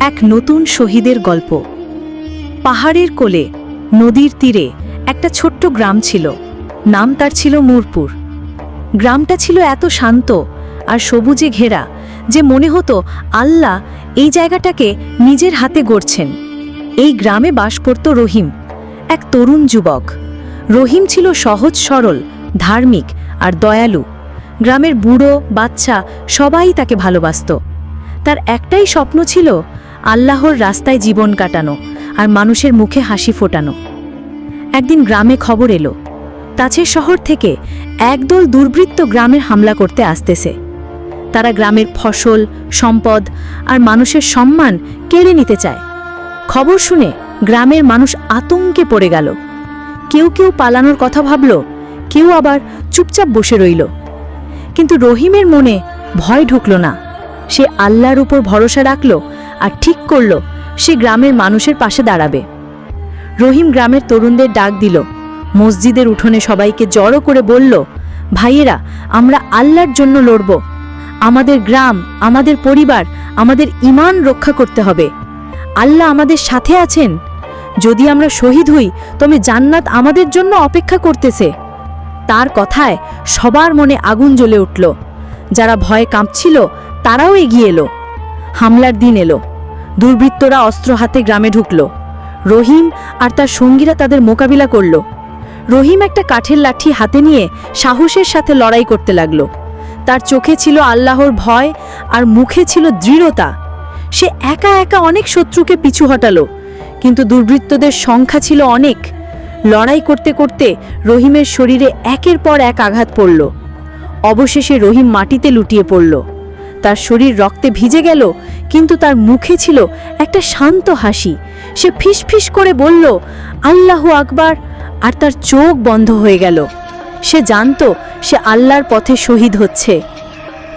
এক নতুন শহীদের গল্প। পাহাড়ের কোলে, নদীর তীরে একটা ছোট্ট গ্রাম ছিল। নাম তার ছিল মুরপুর গ্রামটা ছিল এত শান্ত আর সবুজে ঘেরা যে মনে হতো আল্লাহ এই জায়গাটাকে নিজের হাতে গড়ছেন। এই গ্রামে বাস করত রহিম, এক তরুণ যুবক। রহিম ছিল সহজ সরল, ধার্মিক আর দয়ালু। গ্রামের বুড়ো, বাচ্চা সবাই তাকে ভালোবাসত। তার একটাই স্বপ্ন ছিল আল্লাহর রাস্তায় জীবন কাটানো আর মানুষের মুখে হাসি ফোটানো। একদিন গ্রামে খবর এলো তাছের শহর থেকে একদল দুর্বৃত্ত গ্রামের হামলা করতে আসতেছে। তারা গ্রামের ফসল, সম্পদ আর মানুষের সম্মান কেড়ে নিতে চায়। খবর শুনে গ্রামের মানুষ আতঙ্কে পড়ে গেল। কেউ কেউ পালানোর কথা ভাবল, কেউ আবার চুপচাপ বসে রইল। কিন্তু রহিমের মনে ভয় ঢুকল না। সে আল্লাহর উপর ভরসা রাখল আর ঠিক করল, সে গ্রামের মানুষের পাশে দাঁড়াবে। রহিম গ্রামের তরুণদের ডাক দিল। মসজিদের উঠোনে সবাইকে জড়ো করে বলল, ভাইয়েরা, আমরা আল্লাহর জন্য লড়ব। আমাদের গ্রাম, আমাদের পরিবার, আমাদের ইমান রক্ষা করতে হবে। আল্লাহ আমাদের সাথে আছেন। যদি আমরা শহীদ হই, তবে জান্নাত আমাদের জন্য অপেক্ষা করতেছে। তার কথায় সবার মনে আগুন জ্বলে উঠল। যারা ভয়ে কাঁপছিল, তারাও এগিয়ে এলো। হামলার দিন এলো। দুর্বৃত্তরা অস্ত্র হাতে গ্রামে ঢুকল। রহিম আর তার সঙ্গীরা তাদের মোকাবিলা করল। রহিম একটা কাঠের লাঠি হাতে নিয়ে সাহসের সাথে লড়াই করতে লাগল। তার চোখে ছিল আল্লাহর ভয় আর মুখে ছিল দৃঢ়তা। সে একা একা অনেক শত্রুকে পিছু হটালো, কিন্তু দুর্বৃত্তদের সংখ্যা ছিল অনেক। লড়াই করতে করতে রহিমের শরীরে একের পর এক আঘাত পড়ল। অবশেষে রহিম মাটিতে লুটিয়ে পড়ল। তার শরীর রক্তে ভিজে গেল কিন্তু তার মুখে ছিল একটা শান্ত হাসি। সে ফিসফিস করে বলল, আল্লাহ আকবার। আর তার চোখ বন্ধ হয়ে গেল। সে জানতো সে আল্লাহর পথে শহীদ হচ্ছে।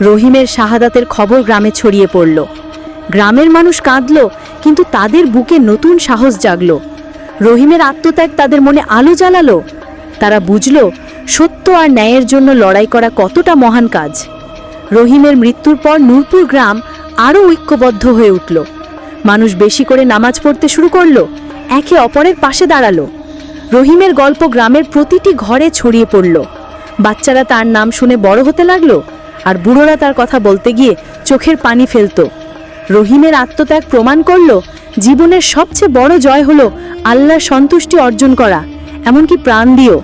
রহিমের শাহাদাতের খবর গ্রামে ছড়িয়ে পড়ল। গ্রামের মানুষ কাঁদল, কিন্তু তাদের বুকে নতুন সাহস জাগল। রহিমের আত্মত্যাগ তাদের মনে আলো জ্বালালো। তারা বুঝল, সত্য আর ন্যায়ের জন্য লড়াই করা কতটা মহান কাজ। রহিমের মৃত্যুর পর নূরপুর গ্রাম আরও ঐক্যবদ্ধ হয়ে উঠল। মানুষ বেশি করে নামাজ পড়তে শুরু করল, একে অপরের পাশে দাঁড়াল। রহিমের গল্প গ্রামের প্রতিটি ঘরে ছড়িয়ে পড়ল। বাচ্চারা তার নাম শুনে বড় হতে লাগল আর বুড়োরা তার কথা বলতে গিয়ে চোখের পানি ফেলতো। রহিমের আত্মত্যাগ প্রমাণ করল, জীবনের সবচেয়ে বড় জয় হলো আল্লাহর সন্তুষ্টি অর্জন করা, এমনকি প্রাণ দিয়েও।